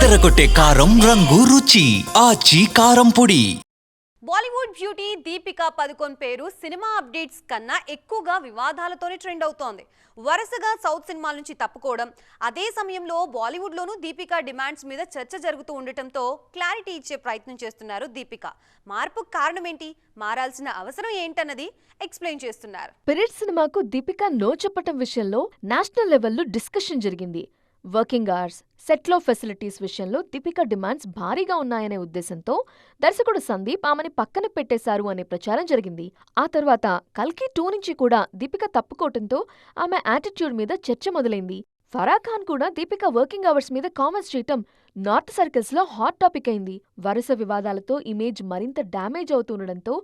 అదరగొట్టే కారం రంగు రుచి. ఆచి కారం పొడి. బాలీవుడ్ బ్యూటీ దీపికా పదుకొన్ పేరు సినిమా అప్డేట్స్ కన్నా ఎక్కువగా వివాదాలతోనే ట్రెండ్ అవుతోంది. వరుసగా సౌత్ సినిమాల నుంచి తప్పుకోవడం అదే సమయంలో బాలీవుడ్లోనూ దీపికా డిమాండ్స్ మీద చర్చ జరుగుతూ ఉండటంతో క్లారిటీ ఇచ్చే ప్రయత్నం చేస్తున్నారు దీపిక. మార్పుకు కారణం ఏంటి మారాల్సిన అవసరం ఏంటన్నది ఎక్స్ప్లెయిన్ చేస్తున్నారు. పిరిట్ సినిమాకు దీపిక నో చెప్పటం విషయంలో నేషనల్ లెవెల్లో డిస్కషన్ జరిగింది. వర్కింగ్ అవర్స్ సెట్లో ఫెసిలిటీస్ విషయంలో దీపిక డిమాండ్స్ భారీగా ఉన్నాయనే ఉద్దేశంతో దర్శకుడు సందీప్ ఆమెని పక్కన పెట్టేశారు అనే ప్రచారం జరిగింది. ఆ తర్వాత కల్కి టూ నుంచి కూడా దీపిక తప్పుకోవటంతో ఆమె యాటిట్యూడ్ మీద చర్చ మొదలైంది. ఫరా ఖాన్ కూడా దీపిక వర్కింగ్ అవర్స్ మీద కామెంట్స్ చేయటం నార్త్ సర్కిల్స్లో హాట్ టాపిక్ అయింది. వరుస వివాదాలతో ఇమేజ్ మరింత డ్యామేజ్ అవుతుండడంతో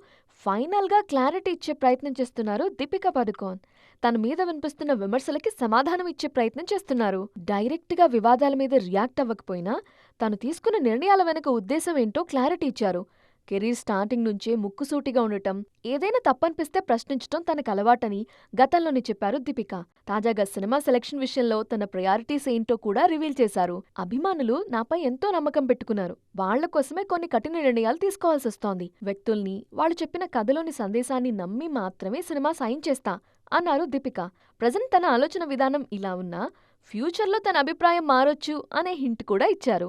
ఫైనల్గా క్లారిటీ ఇచ్చే ప్రయత్నం చేస్తున్నారు దీపికా పదుకోన్. తన మీద వినిపిస్తున్న విమర్శలకి సమాధానం ఇచ్చే ప్రయత్నం చేస్తున్నారు. డైరెక్ట్గా వివాదాల మీద రియాక్ట్ అవ్వకపోయినా తను తీసుకున్న నిర్ణయాల వెనుక ఉద్దేశం ఏంటో క్లారిటీ ఇచ్చారు. కెరీర్ స్టార్టింగ్ నుంచే ముక్కుసూటిగా ఉండటం ఏదైనా తప్పనిపిస్తే ప్రశ్నించటం తనకు అలవాటని గతంలోనే చెప్పారు దీపిక. తాజాగా సినిమా సెలక్షన్ విషయంలో తన ప్రయారిటీస్ ఏంటో కూడా రివీల్ చేశారు. అభిమానులు నాపై ఎంతో నమ్మకం పెట్టుకున్నారు. వాళ్ళ కోసమే కొన్ని కఠిన నిర్ణయాలు తీసుకోవాల్సి వస్తోంది. వ్యక్తుల్ని వాళ్ళు చెప్పిన కథలోని సందేశాన్ని నమ్మి మాత్రమే సినిమా సాయం చేస్తా అన్నారు దీపిక. ప్రజెంట్ తన ఆలోచన విధానం ఇలా ఉన్నా ఫ్యూచర్లో తన అభిప్రాయం మారొచ్చు అనే హింట్ కూడా ఇచ్చారు.